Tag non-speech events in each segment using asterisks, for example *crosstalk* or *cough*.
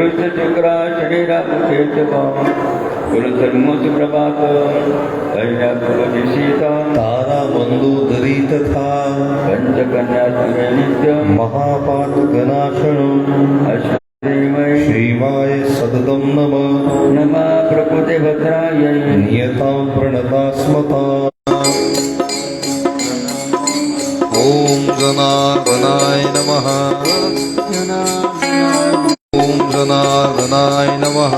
पुरुषचक्राचरिक्षेचपा पुनसङ्गात कन्याप्रभे सीता धाराबन्धोदरी तथा पञ्चकन्या वै नित्य महापात्रनाशन श्रीमाय सततं नमः। नमः प्रकृतिभद्राय नियतां प्रणतास्मता ॐ ॐनाय नमः। जनार्दनाय नमः।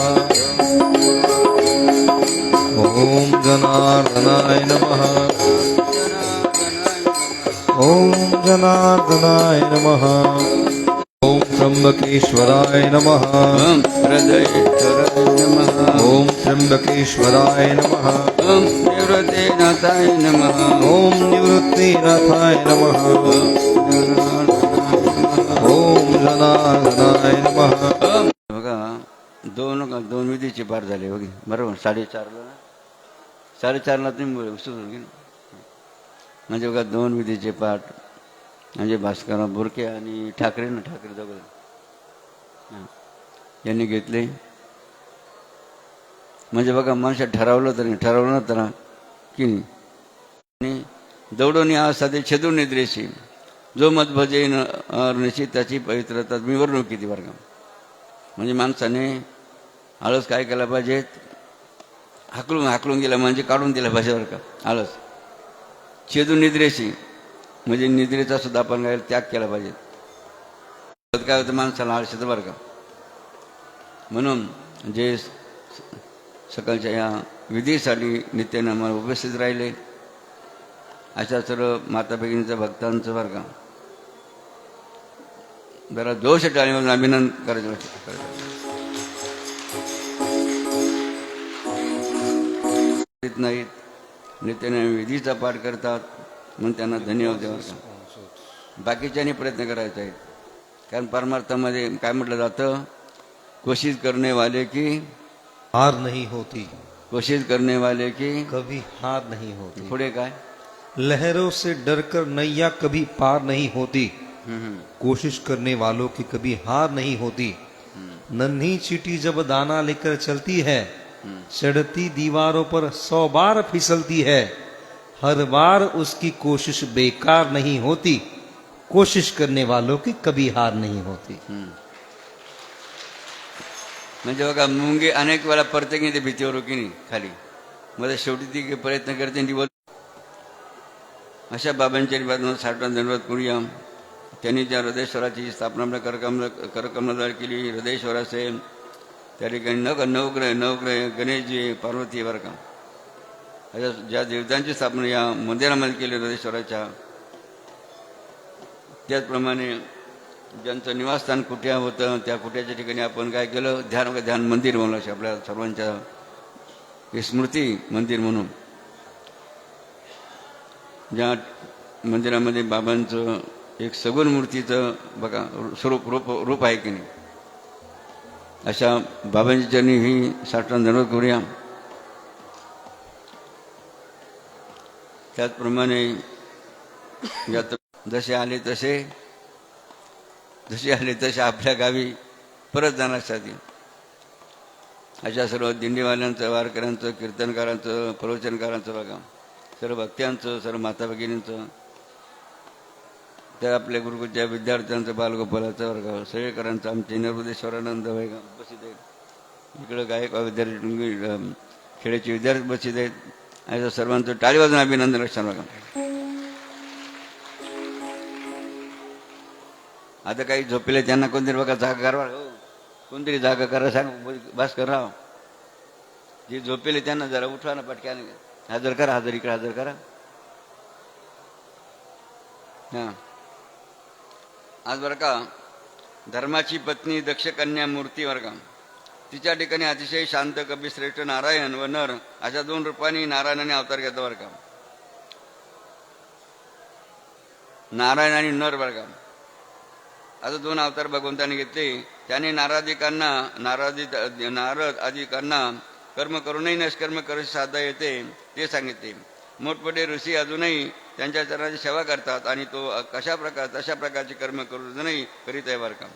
ॐ जनार्दनाय नमः। ॐ जनार्दनाय नमः। ॐ त्र्यम्बकेश्वराय नमः। ॐ त्र्यम्बकेश्वराय नमः। ॐ निवृत्तेनाथाय नमः। ॐ निवृत्तिनाथाय नमः झाले बघे बरोबर? साडेचारला ना? साडेचारला तुम्ही सुरू की म्हणजे बघा दोन विधीचे पाठ. म्हणजे भास्करराव बुरके आणि ठाकरे ना ठाकरे दोघं. यांनी घेतले. म्हणजे बघा मनुष्य ठरवलं तरी ठरवलं तर की नाही? आणि या साधे छेदून निद्रेशी. जो मत भजे निश्चित त्याची पवित्रता मी किती वर्ग म्हणजे माणसाने आळस काय केला पाहिजेत हाकलून हाकलून गेला म्हणजे काढून दिला पाहिजे बरं का? आळस छेदून निद्रेशी म्हणजे निद्रेचा सुद्धा आपण काय त्याग केला पाहिजे. काय होतं माणसाला आळस येतं बरं का? म्हणून जे सकाळच्या या विधीसाठी नित्यानं आम्हाला उपस्थित राहिले. अशा सर्व माता भगिनीच्या भक्तांचं बरं का? जरा दोष टाळीवर अभिनंदन करायचं. करीत नाहीत. नित्याने विधीचा पाठ करतात. म्हणून त्यांना धन्यवाद द्यावा का बाकीच्यांनी प्रयत्न करायचे आहेत कारण परमार्थामध्ये काय म्हटलं जातं? कोशिश करणे वाले की हार नहीं होती. कोशिश करणे वाले की कभी हार नहीं होती. पुढे काय? लहरों से डरकर नैया कभी पार नहीं होती. हम्म, हम्म. कोशिश करने वालों की कभी हार नहीं होती. नन्ही चीटी जब दाना लेकर चलती है चढ़ती दीवारों पर सौ बार फिसलती है। हर बार उसकी कोशिश बेकार नहीं होती। कोशिश करने वालों की कभी हार नहीं होती। म्हणजे बघा मुंगी अनेक वेळा परते की ते भीतीवर की नाही, खाली। मध्ये शेवटी ती प्रयत्न करते ती बोल अशा बाबांच्या बाजूला साठवण धन्यवाद करूया त्यांनी ज्या हृदयश्वराची स्थापना आपल्या करकमल करकमलदार केली हृदयश्वर असेल त्या ठिकाणी नव नवग्रह नवग्रह गणेशजी पार्वती बरं का. अशा ज्या देवतांची स्थापना या मंदिरामध्ये केली हृदयश्वराच्या त्याचप्रमाणे ज्यांचं निवासस्थान कुठे होतं त्या कुठ्याच्या ठिकाणी आपण काय केलं? ध्यान ध्यान मंदिर म्हणलं आपल्या सर्वांच्या हे स्मृती मंदिर म्हणून. ज्या मंदिरामध्ये बाबांचं एक सगुण मूर्तीचं बघा स्वरूप रूप रूप आहे की नाही? अशा बाबांची चरणी ही साठवण धन्यवाद करूया. त्याचप्रमाणे यात्रा जसे आले तसे जसे आले तसे आपल्या गावी परत जाण्यासाठी अशा सर्व दिंडीवाल्यांचं वारकऱ्यांचं कीर्तनकारांचं प्रवचनकारांचं बघा. सर्व भक्त्यांचं सर्व माता भगिनींचं त्या आपल्या गुरुकुलच्या विद्यार्थ्यांचं बालगोपालाचं वर्ग सगळेकरांचं आमचे नर्मदेश्वरानंद वैगा उपस्थित आहेत. इकडं गायक विद्यार्थी खेळाचे विद्यार्थी उपस्थित आहेत. आणि सर्वांचं टाळी वाजून अभिनंदन लक्षात बघा. आता काही झोपेले त्यांना कोणतरी बघा जागा करा. हो कोणतरी जागा करा सांग बस करा जे झोपेले त्यांना जरा उठवा ना पटक्याने. हजर करा हजर इकडे हजर करा. हां. आज बरं का धर्माची पत्नी दक्षकन्या मूर्ती बरं का. तिच्या ठिकाणी अतिशय शांत कवी श्रेष्ठ नारायण व नर अशा दोन रूपांनी नारायणाने अवतार घेतला बरं का. नारायण आणि नर बरं का. आता दोन अवतार भगवंताने घेतले. त्याने नाराधिकांना नाराधी नारद आदिकांना कर्म करूनही नष्कर्म करू साधता येते ते सांगितले. मोठमोठे ऋषी अजूनही त्यांच्या चरणाची सेवा करतात आणि तो कशा प्रकार तशा प्रकारचे कर्म करू नाही करीत आहे बरं का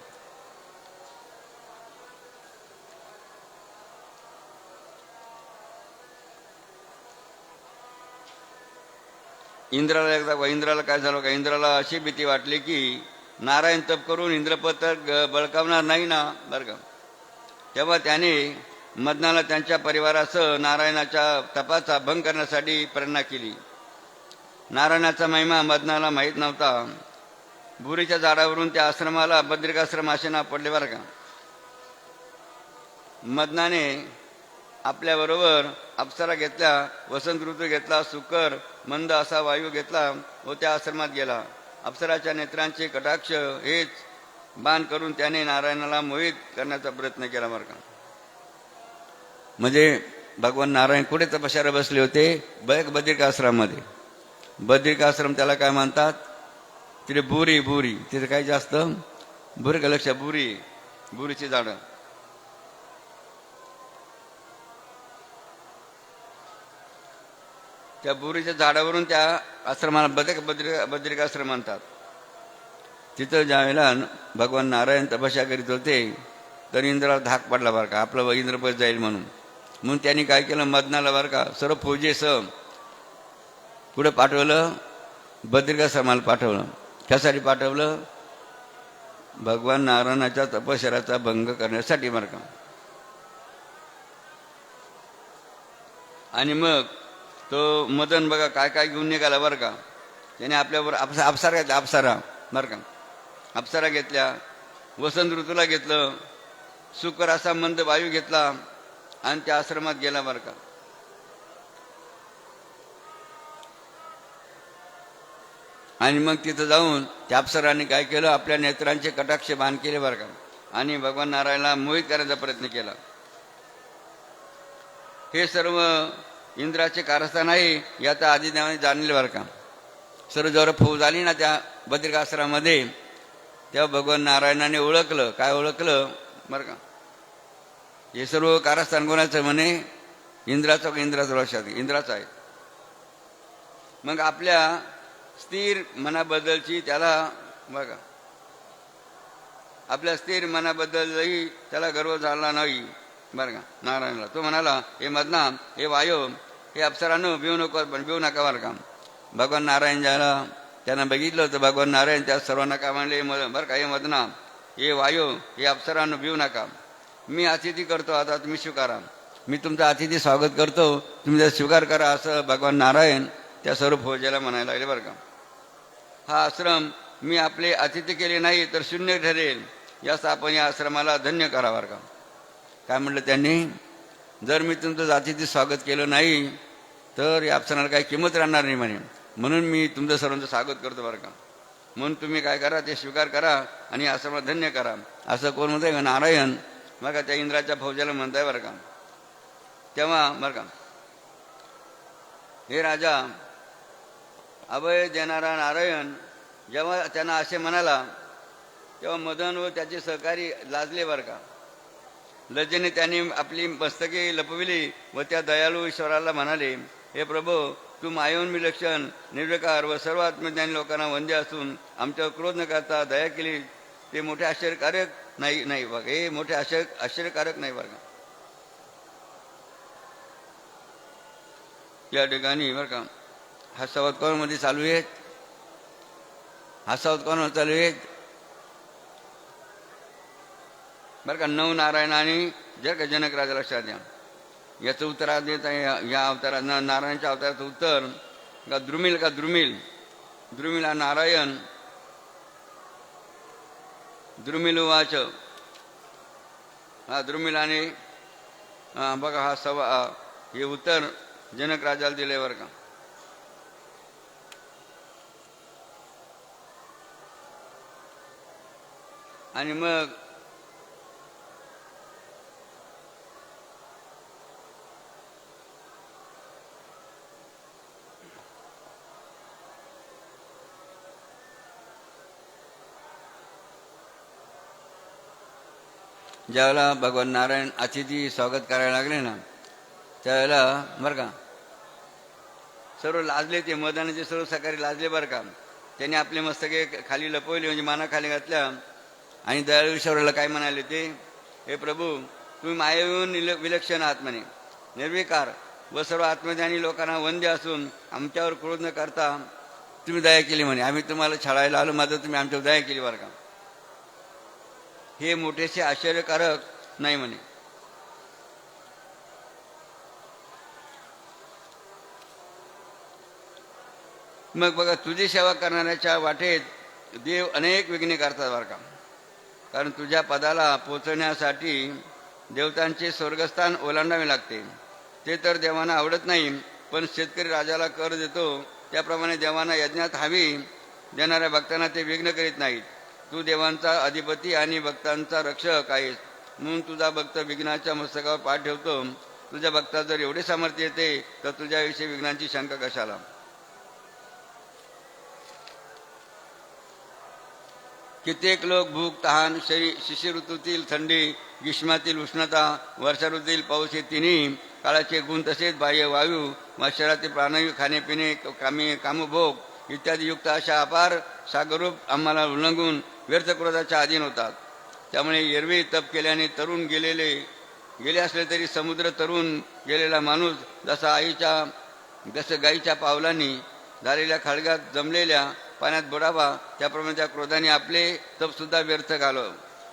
इंद्राला एकदा इंद्राला काय झालं का इंद्राला अशी भीती वाटली की नारायण तप करून इंद्रपत्र बळकावणार नाही ना बरं का. तेव्हा त्याने मदनाला त्यांच्या परिवारासह नारायणाच्या तपाचा भंग करण्यासाठी प्रेरणा केली. नारायणाचा महिमा मदनाला माहीत नव्हता. बुरीच्या झाडावरून त्या आश्रमाला बद्रिकाश्रम असे नाव पडले बरं का. मदनाने आपल्याबरोबर अप्सरा घेतल्या वसंत ऋतू घेतला सुकर मंद असा वायू घेतला व त्या आश्रमात गेला. अप्सराच्या नेत्रांचे कटाक्ष हेच बाण करून त्याने नारायणाला मोहित करण्याचा प्रयत्न केला बरं का. म्हणजे भगवान नारायण कुठे तपश्याला बसले होते? बैक बद्रिकाश्रमामध्ये. बद्रिकाश्रम त्याला काय म्हणतात? तिथे बुरी बुरी. तिथे काय जास्त? बुरी का लक्ष? बुरी. बुरीची झाडं. त्या बुरीच्या झाडावरून त्या आश्रमाला बदक बद्रिका बद्रिकाश्रम म्हणतात. तिथं ज्यावेळेला भगवान नारायण तपस्या करीत होते तर इंद्राला धाक पडला बरं का. आपलं इंद्रपद जाईल म्हणून. म्हणून त्यांनी काय केलं? मदनाला बरं का सर्व फौजेसह कुठं पाठवलं? बद्रिकाश्रमाला पाठवलं. त्यासाठी पाठवलं? भगवान नारायणाच्या तपश्चराचा भंग करण्यासाठी बरं का. आणि मग तो मदन बघा काय काय घेऊन निघाला बरं का. त्याने आपल्यावर आपसा अप्सरा घेतला अप्सरा बरं का. अप्सरा घेतल्या वसंत ऋतूला घेतलं सुकर असा मंद वायू घेतला आणि त्या आश्रमात गेला बरं का. आणि मग तिथं जाऊन त्या अप्सराने काय केलं? आपल्या नेत्रांचे कटाक्ष बाण केले बरं का. आणि भगवान नारायणला मोहित करायचा प्रयत्न केला. हे सर्व इंद्राचे कारस्थान आहे याचा आधी देवाने जाणले बरं का. सर्व जर फौज आली ना त्या बद्रिकाश्रमामध्ये तेव्हा भगवान नारायणाने ओळखलं. काय ओळखलं? बरं का. हे सर्व कारस्थान कोणाचं म्हणे? इंद्राचं इंद्राचं लक्षात? इंद्राचं आहे. मग आपल्या स्थिर मनाबद्दलची त्याला बघा. आपल्या स्थिर मनाबद्दलही त्याला गर्व झाला नाही. बरं का? नारायणला. तो म्हणाला हे मदना हे वायो हे अप्सरानं भिवू नको पण भिवू नका बरं का. भगवान नारायण ज्याला त्यांना बघितलं होतं भगवान नारायण त्या सर्वांना का म्हणले म- बरं का हे मदना हे वायो हे अप्सरानं भिवू नका. मी अतिथी करतो आता तुम्ही स्वीकारा. मी तुमचा अतिथी स्वागत करतो. तुम्ही त्याचा स्वीकार करा असं भगवान नारायण त्या सर्व फौजेला म्हणायला लागले बरं का. हा आश्रम मी आपले अतिथी केले नाही तर शून्य ठरेल यास आपण या आश्रमाला धन्य करा बरं का. काय म्हटलं त्यांनी? जर मी तुमचं अतिथी स्वागत केलं नाही तर या आश्रमाला काही किंमत राहणार नाही म्हणे. म्हणून मी तुमचं सर्वांचं स्वागत करतो बरं का. म्हणून तुम्ही काय करा ते स्वीकार करा आणि आश्रमाला धन्य करा. असं कोण म्हणताय का? नारायण. बघा त्या इंद्राच्या फौजाला म्हणताय बरं का. तेव्हा बरं का. हे राजा अभय देणारा नारायण जेव्हा त्यांना असे म्हणाला तेव्हा मदन व त्याचे सहकारी लाजले बरं का? लज्जेने त्यांनी आपली मस्तके लपविली व त्या दयाळू ईश्वराला म्हणाले हे प्रभू तू मायोन विलक्षण निर्विकार व सर्व आत्मज्ञानी लोकांना वंद्य असून आमच्यावर क्रोध न करता दया केली ते मोठे आश्चर्यकारक नाही नाही बघ हे मोठे आश्चर्य आश्चर्यकारक नाही बरं का? या ठिकाणी बरं का हा संवाद चालू आहेत. हा संवाद चालू आहेत. बरं का नव नारायणाने जर का जनक राजा लक्षात द्या याचं उत्तर देत आहे या- या अवतारात नारायणच्या अवताराचं उत्तर. का द्रुमिल का द्रुमिल? द्रुमिल हा नारायण. द्रुमिल वाच हा द्रुमिलाने बघा हा सवा हे उत्तर जनक राजाला दिले बरं का. आणि मग ज्यावेळेला भगवान नारायण अतिथी स्वागत करायला लागले ना त्यावेळेला बरं का सर्व लाजले ते मदानाचे सर्व सकाळी लाजले बरं का. त्यांनी आपले मस्तके खाली लपवले म्हणजे माना खाली घातल्या. आणि दयाळू ईश्वराला काय म्हणाले ते? हे प्रभू तुम्ही मायेहून निल- विलक्षण आहात म्हणे निर्विकार व सर्व आत्मज्ञानी लोकांना वंद्य असून आमच्यावर क्रोध न करता तुम्ही दया केली म्हणे. आम्ही तुम्हाला छळायला आलो मात्र तुम्ही आमच्यावर दया केली बरं का? हे मोठेसे आश्चर्यकारक नाही म्हणे. मग बघा तुझी सेवा करणाऱ्याच्या वाटेत देव अनेक विघ्ने करतात बरं का. कारण तुझ्या पदाला पोचण्यासाठी देवतांचे स्वर्गस्थान ओलांडावे लागते. ते तर देवांना आवडत नाही पण शेतकरी राजाला कर देतो. त्याप्रमाणे देवांना यज्ञात हवी देणाऱ्या भक्तांना ते विघ्न करीत नाहीत. तू देवांचा अधिपती आणि भक्तांचा रक्षक आहेस. म्हणून तुझा भक्त विघ्नाच्या मस्तकावर पाठ ठेवतो. तुझ्या भक्तात जर एवढे सामर्थ्य येते तर तुझ्याविषयी विघ्नांची शंका कशाला? कित्येक लोक भूक तहान शरी शिशिर ऋतूतील थंडी ग्रीष्मातील उष्णता वर्षा ऋतूतील पाऊस हे तिन्ही काळाचे गुण तसेच बाह्य वायू व शरीरातील प्राणवायू खाणेपिणे कामे कामभोग इत्यादी युक्त अशा अपार सागरूप आम्हाला उल्लंघून व्यर्थ क्रोधाच्या अधीन होतात. त्यामुळे एरवी तप केल्याने तरुण गेलेले गेले असले तरी समुद्र तरुण गेलेला माणूस जसा आईच्या जसं गाईच्या पावलांनी झालेल्या खळग्यात जमलेल्या पाण्यात बुडावा त्याप्रमाणे त्या क्रोधाने आपले तपसुद्धा व्यर्थ घालव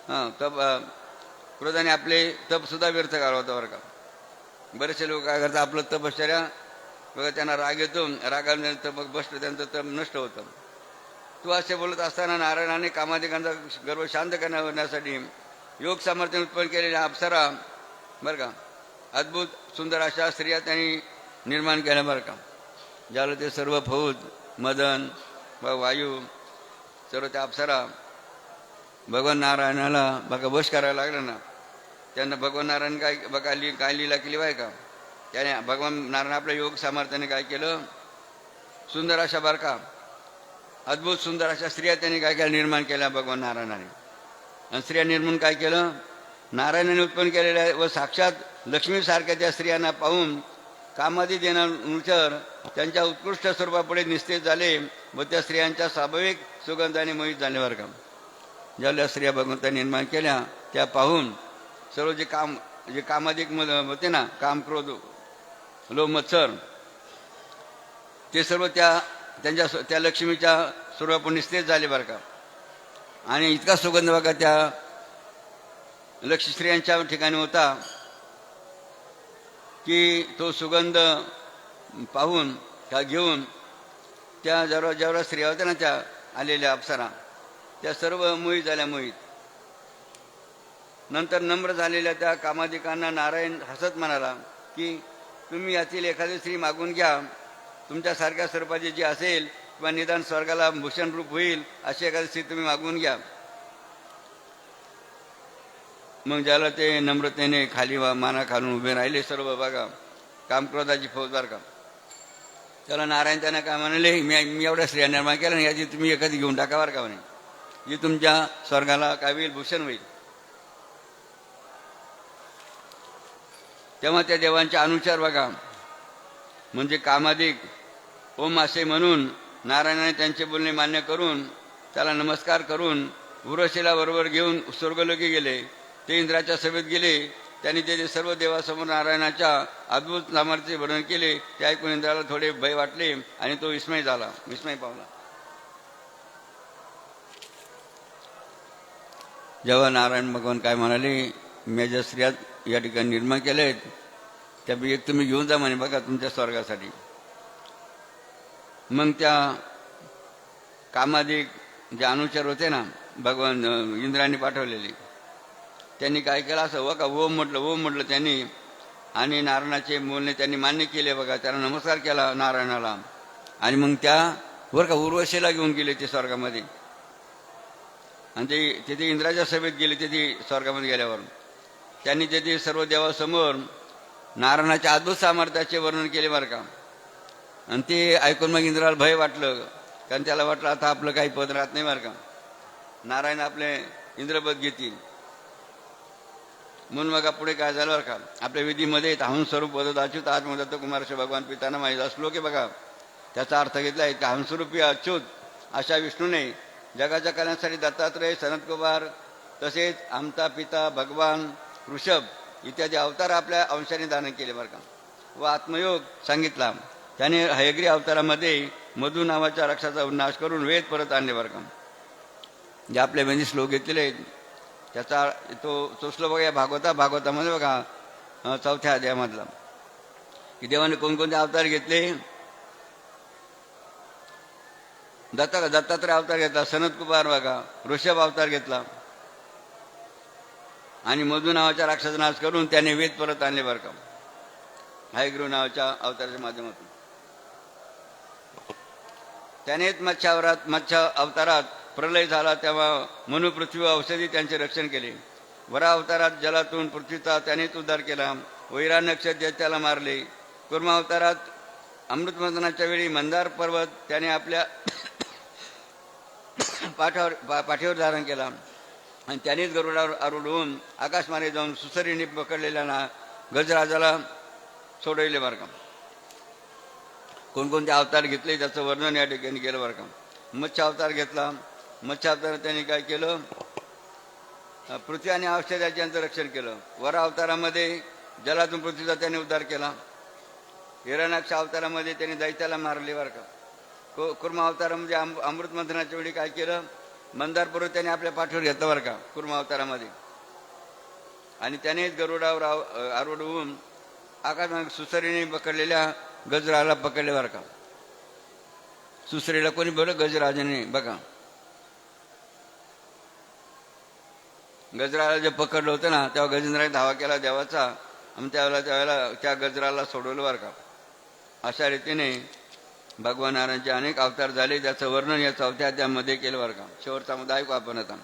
हां तप क्रोधाने आपले तपसुद्धा व्यर्थ घालवतं बरं का. बरेचसे लोक काय करतात आपलं तपश्चर्या बघा त्यांना राग येतो रागाने मग बसतं त्यांचं तप नष्ट होतं. तू असे बोलत असताना नारायणाने कामाधिकांचा गर्व शांत करण्यासाठी योग सामर्थ्य उत्पन्न केलेल्या अप्सरा बरं का अद्भुत सुंदर अशा स्त्रिया त्यांनी निर्माण केल्या बरं का. ज्याला ते सर्व फौज मदन व वायू सर्व त्या अप्सरा. भगवान नारायणाला बघा वश करायला लागलं ना. त्यांना भगवान नारायण काय बघा लि काय लिला केली बाय का? त्याने भगवान नारायण आपल्या योग सामर्थ्याने काय केलं? सुंदर अशा बारका अद्भुत सुंदर अशा स्त्रिया त्यांनी काय केलं? निर्माण केल्या भगवान नारायणाने. आणि स्त्रिया निर्माण काय केलं? नारायणाने उत्पन्न केलेल्या व साक्षात लक्ष्मीसारख्या त्या स्त्रियांना पाहून कामादी देण्यानुसार त्यांच्या उत्कृष्ट स्वरूपापुढे निस्तेज झाले. व त्या स्त्रियांच्या स्वाभाविक सुगंधाने मोहित झाले बरं का. ज्या स्त्रिया भगवंता निर्माण केल्या त्या पाहून सर्व जे काम जे कामाधिक होते ना काम क्रोध लो मत्सर ते सर्व त्या त्यांच्या त्या लक्ष्मीच्या स्वरूपापुढे निस्तेज झाले बरं का. आणि इतका सुगंध बघा त्या लक्ष स्त्रियांच्या ठिकाणी होता की तो सुगंध पाहून त्या घेऊन त्या जेवढ्या जेवढ्या स्त्रिया होत्या ना त्या आलेल्या अप्सरा त्या सर्व मोहित झाल्या मोहित. नंतर नम्र झालेल्या त्या कामाधिकांना नारायण हसत म्हणाला की तुम्ही यातील एखादी स्त्री मागून घ्या. तुमच्यासारख्या स्वरूपाची जी असेल किंवा निदान स्वर्गाला भूषण रूप होईल अशी एखादी स्त्री तुम्ही मागून घ्या. मग ज्याला ते नम्रतेने खाली वा- माना खालून उभे राहिले सर्व बघा. कामक्रोधाची फौजदार का त्याला नारायण त्यांना काय म्हणाले मी मी एवढ्या स्त्रिया निर्माण केल्या ना याची तुम्ही एखादी घेऊन टाका बरं का म्हणे. जी तुमच्या स्वर्गाला काय होईल भूषण होईल. तेव्हा त्या देवांचे अनुचार बघा. म्हणजे कामाधिक ओम असे म्हणून नारायणाने त्यांचे बोलणे मान्य करून त्याला नमस्कार करून उरशीला बरोबर घेऊन स्वर्गलोकी गेले. ते इंद्राच्या सभेत गेले. त्यांनी ते सर्व देवासमोर नारायणाच्या अद्भुत सामर्थ्य वर्णन केले ते ऐकून इंद्राला थोडे भय वाटले आणि तो विस्मय झाला. विस्मय पावला. जेव्हा नारायण भगवान काय म्हणाले मी ज्या स्त्रिया या ठिकाणी निर्माण केल्या आहेत त्या एक तुम्ही घेऊन जा म्हणे बघा तुमच्या स्वर्गासाठी. मग त्या कामाधिक जे अनुचार होते ना भगवान इंद्राने पाठवलेले. त्यांनी काय केलं? असं बघा ओम म्हटलं ओम म्हटलं त्यांनी. आणि नारायणाचे बोलणे त्यांनी मान्य केले बघा. त्याला नमस्कार केला नारायणाला. आणि मग त्या वर का उर्वशीला घेऊन गेले ते स्वर्गामध्ये. आणि ते तिथे इंद्राच्या सभेत गेले तिथे स्वर्गामध्ये गेल्यावर त्यांनी तिथे सर्व देवासमोर नारायणाच्या अद्भुत सामर्थ्याचे वर्णन केले बरं का. आणि ते ऐकून मग इंद्राला भय वाटलं. कारण त्याला वाटलं आता आपलं काही पद राहत नाही बरं का. नारायण आपले इंद्रपद घेतील. म्हणून बघा पुढे काय झालं बरं का? आपल्या विधीमध्ये हंस स्वरूप पद अच्युत आत्मदत्त कुमारश भगवान पिताना माहीत असलो की बघा. त्याचा अर्थ घेतला आहे की अच्युत अशा विष्णूने जगाच्या कल्याणासाठी दत्तात्रय सनतकुमार तसेच आमचा पिता भगवान ऋषभ इत्यादी अवतार आपल्या अंशाने दान केले बरं का? व आत्मयोग सांगितला. त्याने हयग्री अवतारामध्ये मधु नावाच्या रक्षाचा नाश करून वेद परत आणले बरं का? जे आपल्या म्हणजे वेणी श्लोक घेतलेले आहेत. त्याचा तो तो श्लोक बघा या भागवता भागवतामध्ये बघा चौथ्या अध्यायामधला. की देवाने कोणकोणते अवतार घेतले? दत्ता दत्तात्रय अवतार घेतला सनत कुमार बघा ऋषभ अवतार घेतला. आणि मधु नावाच्या राक्षस नाश करून त्याने वेद परत आणले बरं का. हायग्रू नावाच्या अवताराच्या माध्यमातून. त्यानेच मच्छावरात मच्छा अवतारात प्रलय झाला तेव्हा मनु पृथ्वी औषधी त्यांचे रक्षण केले. वरा अवतारात जलातून पृथ्वीचा त्यानेच उद्धार केला. वैरा नक्षत्र त्याला मारले. कुर्मा अवतारात अमृतमंथनाच्या वेळी मंदार पर्वत त्याने आपल्या पाठावर पा पाठीवर धारण केला. आणि त्यानेच गरुडावर आरूढ होऊन आकाशमाने जाऊन सुसरीने पकडलेल्या ना गजराजाला सोडविले बरं का कोणकोणते अवतार घेतले त्याचं वर्णन या ठिकाणी केलं बरं का मत्स्य अवतार घेतला. मत्स्य अवतार त्यांनी काय केलं? पृथ्वी आणि औषधाचे यांचं रक्षण केलं. वर अवतारामध्ये जलातून पृथ्वीचा त्याने उद्धार केला. हिरणाक्ष अवतारामध्ये त्यांनी दैत्याला मारले बरं का. को कुर्मा अवतारामध्ये अम अमृत मंथनाच्या वेळी काय केलं? मंदार पर्वत त्याने आपल्या पाठीवर घेतलं बरं का कुर्मा अवतारामध्ये. आणि त्यानेच गरुडावर आव- आरूढ होऊन आकाश सुसरीने पकडलेल्या गजराला पकडले बरं का. सुसरीला कोणी बोललं? गजराजाने बघा. गजराला जे पकडलं होतं ना तेव्हा गजेंद्राने धावा केला देवाचा. आणि त्यावेळेला त्यावेळेला त्या गजराला सोडवलं बरं का. अशा रीतीने भगवान नारायणचे अनेक अवतार झाले त्याचं वर्णन या चौथ्या त्यामध्ये केलं बरं का. शेवटचा मुद्दा ऐकू आपण आता.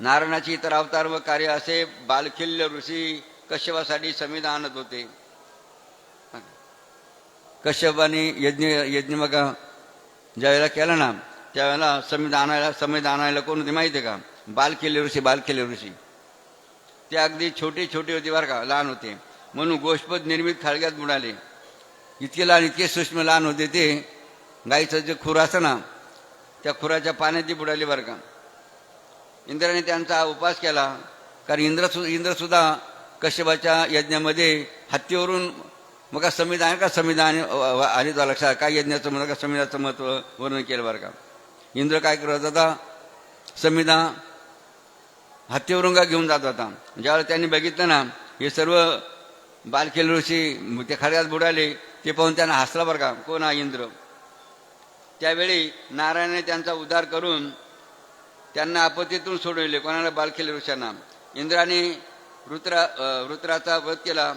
नारायणाची इतर अवतार व कार्य असे बालखिल्य ऋषी कश्यपासाठी समिधा आणत होते. कश्यपाने यज्ञ यज्ञ बघा ज्यावेळेला केला ना त्यावेळेला समिधा आणायला समिधा आणायला कोण होते माहिती आहे का? बालकिल्ले ऋषी बालकिल्ले ऋषी. ते अगदी छोटे छोटे होते बरं का लहान होते. म्हणून गोष्पद निर्मित खाळग्यात बुडाले. इतके लहान इतके सूक्ष्म लहान होते ते. गाईचं जे खुर असतं ना त्या खुराच्या पाण्यात ते बुडाले बरं का. इंद्राने त्यांचा उपास केला. कारण इंद्र सु इंद्रसुद्धा कश्यपाच्या यज्ञामध्ये हत्तीवरून मग संविधान आहे का संविधान आली तो लक्षात? काय यज्ञाचं म्हणलं का संविधानाचं महत्त्व वर्णन केलं बरं का? इंद्र काय करत होता? संविधान हत्तीवरून घेऊन जात होता? ज्यावेळेला त्यांनी बघितलं ना हे सर्व बालखेल ऋषी ते खड्यात बुडाले ते पाहून त्यांना हसला बरं का कोण हा इंद्र? त्यावेळी नारायणाने त्यांचा उद्धार करून त्यांना आपत्तीतून सोडविले कोणाला? बालखेल ऋषांना. इंद्राने रुद्रा अ, रुद्राचा वध केला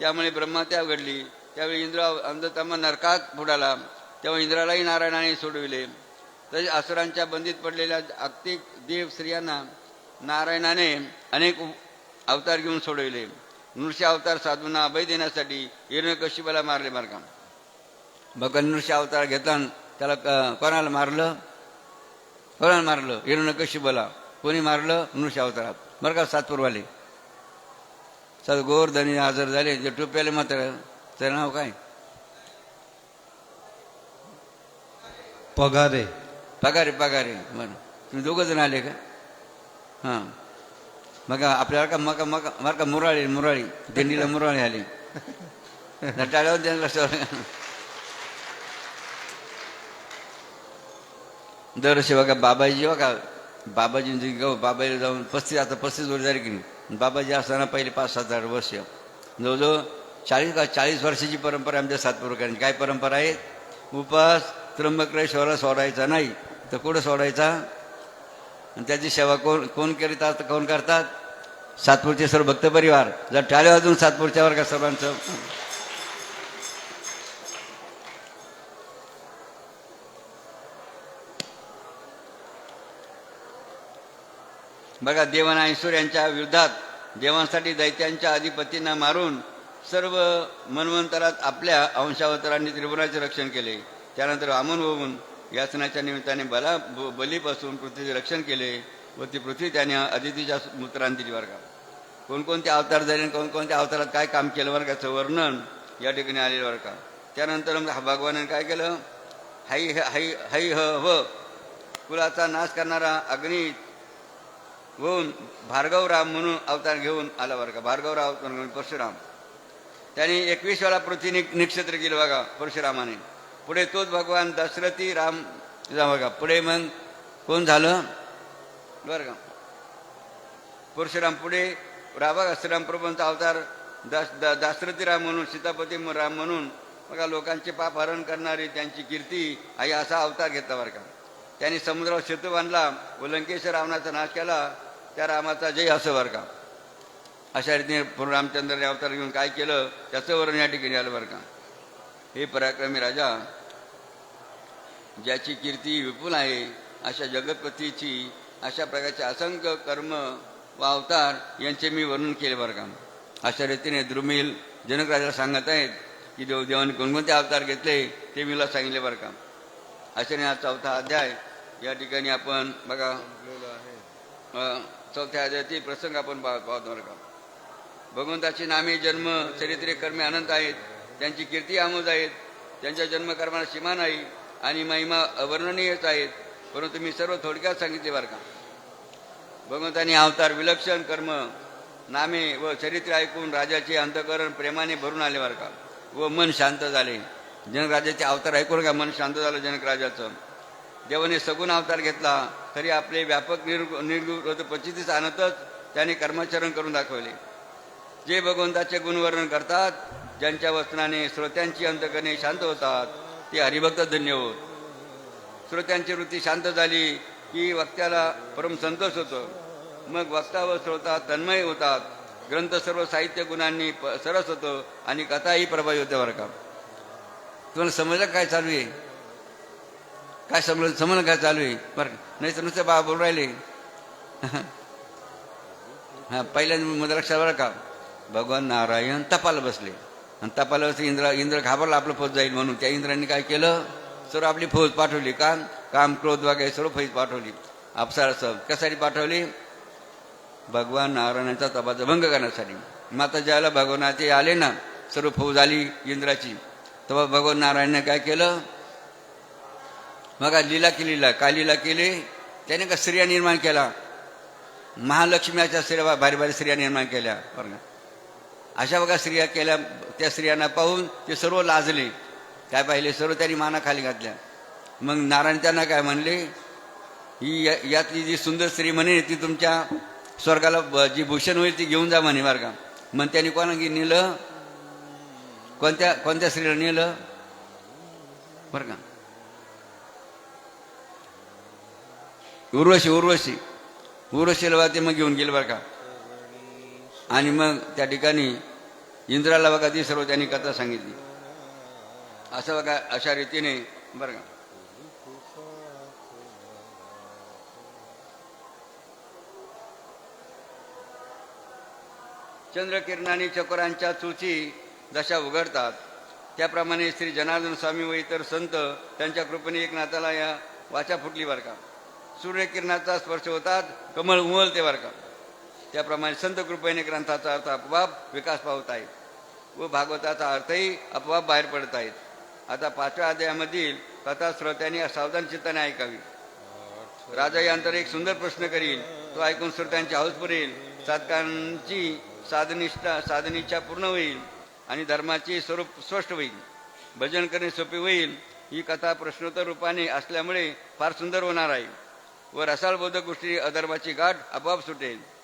त्यामुळे ब्रह्मत्या घडली त्यावेळी इंद्र अंधतम नरकात बुडाला. तेव्हा इंद्रालाही नारायणाने सोडविले. तसेच असुरांच्या बंदीत पडलेल्या आक्तिक देव स्त्रियांना नारायणाने अनेक अवतार घेऊन सोडविले. नृष्य अवतार साधूंना अभय देण्यासाठी हिरण्यकशिपाला मारले बरं का भगवान नृष्य अवतार घेताना त्याला कोणाला मारलं? कोणाला मारलं? हिरण्यकशिपाला कोणी मारलं? नृष्य अवतारात. बरं का सातपूरवाले. सात गोर धनी हजर झाले. जे टोप्याले मात्र त्याचं नाव काय? पगारे. पगारे पगारे. बरं. तुम्ही दोघं जण आले का? हां. मग आपल्याला का मग मग मग का मुराळी मुराळी दिंडीला मुराळी आली. टाळ्यावर त्यांना लक्षात दरवर्षी बघा बाबाजी बघा बाबाजींची म्हणजे गाव बाबाजीला जाऊन पस्तीस आता पस्तीस वर्ष झाली की नाही. बाबाजी असताना पहिले पाच सात आठ वर्ष. जवळजवळ चाळीस का चाळीस वर्षाची परंपरा आहे आमच्या सातपूरकरांची. काय परंपरा आहे? उपास त्र्यंबकेश्वराला सोडायचा नाही. तर कुठं सोडायचा? आणि त्याची सेवा कोण कोण करीतात कोण करतात? सातपूरचे सर्व भक्त परिवार. जर टाळे वाजून सातपूरच्या वर्गात सर्वांचं. बघा देवानायसूर यांच्या विरोधात देवांसाठी दैत्यांच्या अधिपतींना मारून सर्व मन्वंतरात आपल्या अंशावतारांनी त्रिपुराचे रक्षण केले. त्यानंतर वामन होऊन याचनाच्या निमित्ताने बला ब- बलीपासून पृथ्वीचे रक्षण केले व ती पृथ्वी त्याने अदितीच्या मुत्रांत दिली वर्गा कोणकोणते अवतार झाले कोणकोणत्या अवतारात काय काम केलं वर्गाचं वर्णन या ठिकाणी आलेलं बरं का? त्यानंतर मग भगवानाने काय केलं? हाई हाई हाई ह व कुलाचा नाश करणारा अग्नी होऊन भार्गवराम म्हणून अवतार घेऊन आला बरं का? भार्गवराव अवतार घेऊन परशुराम. त्याने एकवीस वेळा पृथ्वी निक्षेत्र केलं बघा परशुरामाने. पुढे तोच भगवान दशरथी राम बघा पुढे मग कोण झालं? बरं का. परशुराम पुढे राबा श्रीराम प्रभूंचा अवतार दास दा- दाशरथी राम म्हणून सीतापती राम म्हणून बघा लोकांचे पाप हरण करणारी त्यांची कीर्ती आई असा अवतार घेतला बरं का. त्यांनी समुद्रावर सेतू बांधला व लंकेश्वर रावणाचा नाश केला त्या रामाचा जय असं बरं का. अशा रीतीने रामचंद्राने अवतार घेऊन काय केलं त्याचं वर्णन या ठिकाणी आलं बरं का. हे पराक्रमी राजा ज्याची कीर्ती विपुल आहे अशा जगतपतीची अशा प्रकारचे असंख्य कर्म व अवतार यांचे मी वर्णन केले बरं का? अशा रीतीने द्रुमिल जनक राजाला सांगत आहेत की देवदेवाने कोणकोणते अवतार घेतले ते मला सांगितले बरं का? अशाने हा चौथा अध्याय या ठिकाणी आपण बघा चौथ्या अध्यायातील प्रसंग आपण पाहत पाहतो बरं का? भगवंताची नामे जन्म चरित्रे कर्मे अनंत आहेत त्यांची कीर्ती आमोद आहेत त्यांच्या जन्मकर्माला सीमा नाही आणि महिमा अवर्णनीयच आहेत. परंतु मी सर्व थोडक्यात सांगितले बरं का. भगवंतानी अवतार विलक्षण कर्म नामे व चरित्र ऐकून राजाचे अंतकरण प्रेमाने भरून आले बरं का. व मन शांत झाले. जनकराजाचे अवतार ऐकून का मन शांत झालं जनकराजाचं देवाने सगुण अवतार घेतला तरी आपले व्यापक निर्गु निर्गुण प्रचितीस आणतच त्याने कर्माचरण करून दाखवले. जे भगवंताचे गुणवर्णन करतात ज्यांच्या वचनाने श्रोत्यांची अंतकरणे शांत होतात ते हरिभक्त धन्य होत. श्रोत्यांची वृत्ती शांत झाली की वक्त्याला परम संतोष होतो. मग वक्ता व श्रोता तन्मय होतात. ग्रंथ सर्व साहित्य गुणांनी प- सरस होतो आणि कथाही प्रभावी होते बरं का. तुम्हाला समजलं काय चालू आहे? काय समजलं समजलं काय चालू आहे? बरं नाही तर नुसतं बा बोलू राहिले. *laughs* हा पहिल्यांदा लक्षात बरं का. भगवान नारायण तपाला बसले. आणि तपाला बसले इंद्र इंद्र घाबरला आपलं फौज जाईल म्हणून. त्या इंद्रांनी काय केलं? सर्व आपली फौज पाठवली. काम काम क्रोध वगैरे सर्व फौज पाठवली. अप्सरा सब. कशासाठी पाठवली? भगवान नारायणाचा तपाचा भंग करण्यासाठी. मग आता ज्याला भगवानाचे आले ना सर्व फौज आली इंद्राची. तेव्हा भगवान नारायणने काय केलं? मग लीला केली काय लीला केली? त्याने का स्त्रिया निर्माण केला? महालक्ष्मीच्या स्त्रिया भारी भारी स्त्रिया निर्माण केल्या. बरं अशा बघा स्त्रिया केल्या त्या स्त्रियांना पाहून ते सर्व लाजले. काय पाहिले? सर्व त्यांनी माना खाली घातल्या. मग नारायण त्यांना काय म्हणले? ही या- यातली जी सुंदर स्त्री म्हणे ती तुमच्या स्वर्गाला जी भूषण होईल ती घेऊन जा म्हणे बरं का. मग त्यांनी कोणा नेलं? कोणत्या कोणत्या स्त्रीला नेलं? बरं का. उर्वशी उर्वशी. उर्वशीला ते मग घेऊन गेले बरं का. आणि मग त्या ठिकाणी इंद्राला बघा ती सर्व त्यांनी कथा सांगितली. असं बघा अशा रीतीने बरं का? चंद्रकिरणाने चकोरांच्या चुची जशा उघडतात. त्याप्रमाणे श्री जनार्दन स्वामी व इतर संत त्यांच्या कृपेने एक नाताला या वाचा फुटली बरं का? सूर्यकिरणाचा स्पर्श होतात कमळ उमलते बरं का? त्याप्रमाणे संत कृपेने ग्रंथाचा अर्थ आपोआप विकास पावत आहे व भागवताचा अर्थही आपोआप बाहेर पडत आहेत. आता पाचव्या अध्यायामधील कथा श्रोत्यांनी सावधान चित्ताने ऐकावी. राजा यांतर एक सुंदर प्रश्न करील. तो ऐकून श्रोत्यांची हौस पुरेल. साधकांची साधनिष्ठा साधनिच्छा पूर्ण होईल आणि धर्माचे स्वरूप स्पष्ट होईल. भजन करणे सोपे होईल. ही कथा प्रश्नोत्तर रूपाने असल्यामुळे फार सुंदर होणार आहे. व रसाळबोधक गोष्टी अधर्माची गाठ आपोआप सुटेल.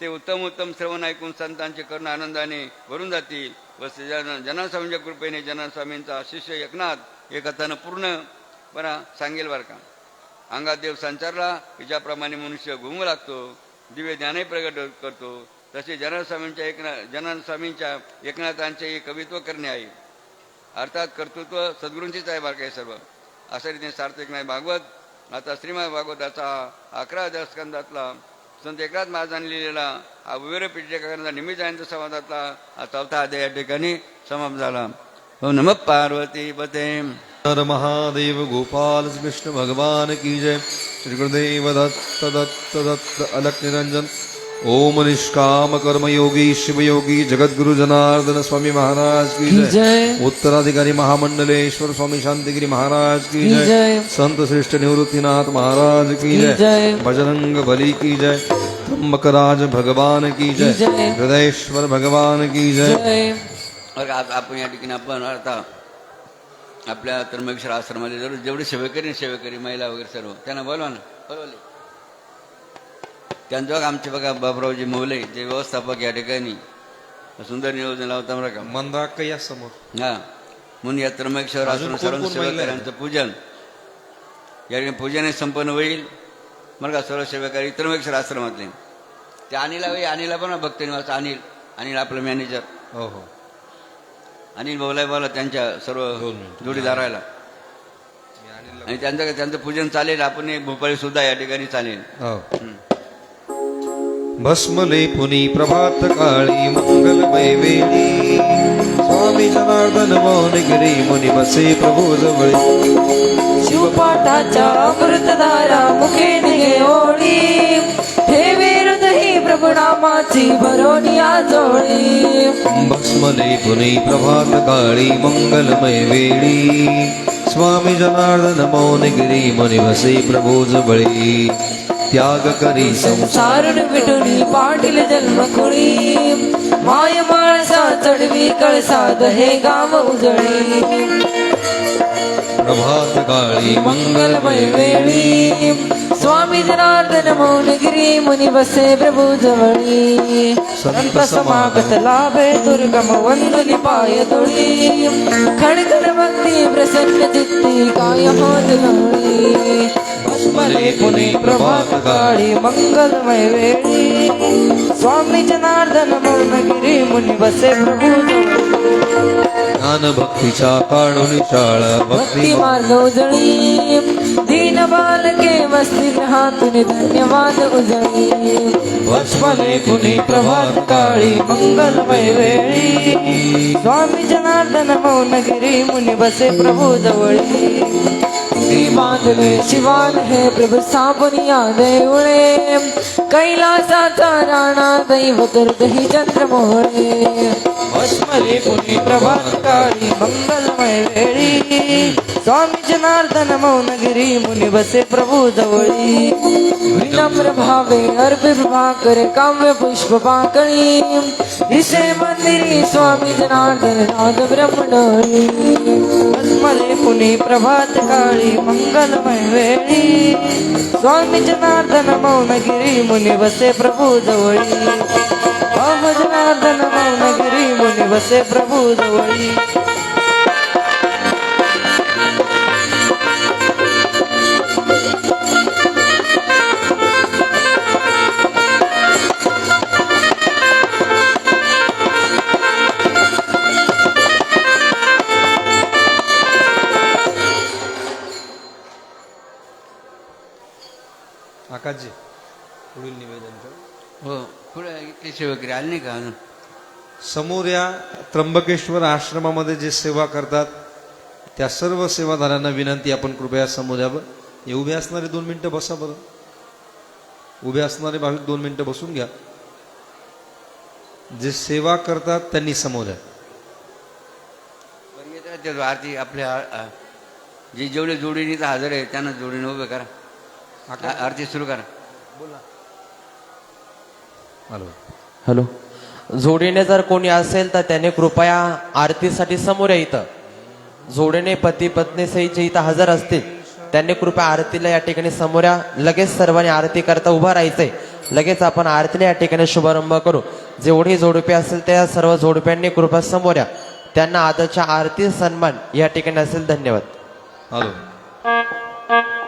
ते उत्तम उत्तम श्रवण ऐकून संतांचे कर्ण आनंदाने भरून जातील. व जन जनास्वामींच्या कृपेने जनास्वामींचा शिष्य एकनाथ हे कथानं पूर्ण बरा सांगेल बरं का. अंगात देव संचारला तिच्याप्रमाणे मनुष्य घुमू लागतो दिव्य ज्ञानही प्रगट करतो. तसे जनास्वामींच्या एकना जनास्वामींच्या एकनाथांचे हे कवित्व करणे आहे. अर्थात कर्तृत्व सद्गुरूंचीच आहे बारका काही सर्व. अशा रीतीने सार्थक नाही भागवत. आता श्रीमद भागवताचा अकरा दशकंदातला संत एकनाथ महाराजांनी लिहिलेला हा विवेर पिटकांचा निमित्त जयंत संवादातला हा चौथा अध्याय या ठिकाणी समाप्त झाला. नम पार्वती पते. हर महादेव गोपाल कृष्ण भगवान की जय. श्री गुरुदेव दत्त दत्त दत्त अलक निरंजन ओम निष्काम कर्म योगी शिव योगी जगद्गुरु जनार्दन स्वामी महाराज की जय। उत्तराधिकारी महामंडलेश्वर स्वामी शांतिगिरी महाराज की जय। संत श्रेष्ठ निवृत्तिनाथ महाराज की जय। बजरंग बली की जय। त्र्यंबकराज भगवान की जय. हृदयेश्वर भगवान की जय। आज आपण या ठिकाणी आपण आता आपल्या त्र्यंबकेश्वर ज़रूर जेवढे सेवेकरी सेवेकरी महिला वगैरे सर्व. त्यांना बोलवा ना. बोलवले त्यांचं बघा आमचे बघा बाबरावजी मोहले जे व्यवस्थापक या ठिकाणी सुंदर नियोजन लावता बरं का मंदाक या समोर हा म्हणून या आश्रम कोण सर्व? सेवेकऱ्यांचं पूजन या ठिकाणी पूजन संपन्न होईल बरं का सर्व सेवेकरी त्र्यंबकेश्वर आश्रमातले ते अनिला होई अनिला पण भक्त निवास अनिल अनिल आपलं मॅनेजर हो हो अनिल भाऊला बोला त्यांच्या सर्व. जोडीदाराला आणि त्यांचं त्यांचं पूजन चालेल आपण भोपाळी सुद्धा या ठिकाणी चालेल हो भस्मले पुनी प्रभात काळी मंगलमय वेळी स्वामी जनार्दन मौनगिरी मुनी बसे प्रभू जवळी शिवपाठाच्या अमृतधारा मुखे निघे ओळी. ठेवे हृदयी भरोनिया प्रभात काळी मंगलमय वेळी स्वामी जनार्दन मौनगिरी मुनी बसे प्रभू जवळी त्याग करी संसार सारुण विटुनी पाटील जन्म कुळी माय माणसा चढवी कळसाद हे गाव उजळी. प्रभात काळी मंगलमय वेळी. स्वामी जनार्दन मौनगिरी मुनी बसे प्रभू जवळी. संत समागत लाभे दुर्गम वंदुली पाय तुळी. खडखड भक्ती प्रसन्न चित्ती काय होत पुणे प्रभात काळी मंगलमय वेळी स्वामी जनार्दन मौनगिरी मुनी बसे प्रभू ज्ञान भक्तीच्या काढून शाळा भक्ती मार्ग उजळी. दीन बालके वस्ती हातून धन्यवाद उजळी. वस्मले पुणे प्रभात काळी मंगलमय वेळी स्वामी जनार्दन मौनगिरी मुनी बसे प्रभू जवळी ती बांधले शिवान हे प्रभू साबुनिया देवळे कैलासाचा राणा दैवत दही चंद्र मोहळे वस्मले पुणे प्रभात काळी मंगलमय वेळी. स्वामी जनार्दन मौनगिरी मुनी बसे प्रभू जवळी. विनम्र भावे अर्पे प्रभाकर काव्य पुष्प पाकळी. विषय मंदिरी स्वामी जनार्दन नाद ब्रह्मडोळी वस्मले पुणे प्रभात काळी मंगलमय वेळी स्वामी जनार्दन मौनगिरी मुनी बसे प्रभू जवळी. अहो जनार्दन मौनगिरी मुनी बसे प्रभू जवळी. आले नाही का अजून? समोर या त्र्यंबकेश्वर आश्रमामध्ये जे सेवा करतात त्या सर्व सेवाधाऱ्यांना विनंती आपण कृपया समोर यावं हे उभे असणारे दोन मिनिटं बसा बरं. उभे असणारे भाविक दोन मिनिटं बसून घ्या. जे सेवा करतात त्यांनी समोर या. बरं, तो आरती आपल्या जे जेवढे जोडीने इथं हजर आहे त्यांना जोडीने उभे करा. आ- आरती सुरू करा. Hello hello. जोडीने जर कोणी असेल तर त्याने कृपया आरतीसाठी समोर या इथं. जोडीने पती पत्नी सहित जे इथं हजर असतील. त्यांनी कृपया आरतीला या ठिकाणी समोर या. लगेच सर्वांनी आरती करता उभा राहायचंय. लगेच आपण आरतीला या ठिकाणी शुभारंभ करू. जेवढी जोडपे असेल त्या सर्व जोडप्यांनी कृपया समोर या. त्यांना आदरच्या आरती सन्मान या ठिकाणी असेल. धन्यवाद. हॅलो.